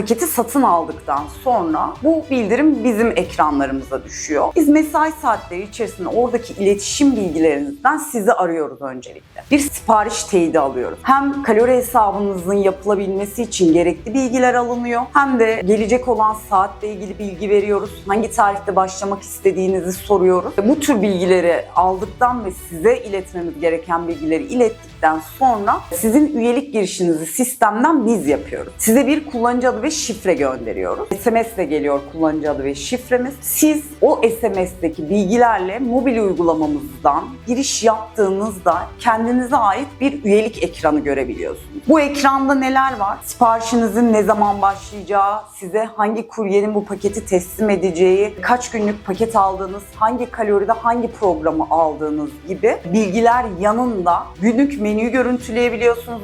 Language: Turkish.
paketi satın aldıktan sonra bu bildirim bizim ekranlarımıza düşüyor. Biz mesai saatleri içerisinde oradaki iletişim bilgilerinizden sizi arıyoruz öncelikle. Bir sipariş teyidi alıyoruz. Hem kalori hesabınızın yapılabilmesi için gerekli bilgiler alınıyor hem de gelecek olan saatle ilgili bilgi veriyoruz. Hangi tarihte başlamak istediğinizi soruyoruz. Bu tür bilgileri aldıktan ve size iletmemiz gereken bilgileri ilettikten sonra sizin üyelik girişinizi sistemden biz yapıyoruz. Size bir kullanıcı adı ve şifre gönderiyoruz. SMS ile geliyor kullanıcı adı ve şifremiz. Siz o SMS'teki bilgilerle mobil uygulamamızdan giriş yaptığınızda kendinize ait bir üyelik ekranı görebiliyorsunuz. Bu ekranda neler var? Siparişinizin ne zaman başlayacağı, size hangi kuryenin bu paketi teslim edeceği, kaç günlük paket aldığınız, hangi kaloride hangi programı aldığınız gibi bilgiler yanında günlük menüyü görüntüleyebiliyorsunuz.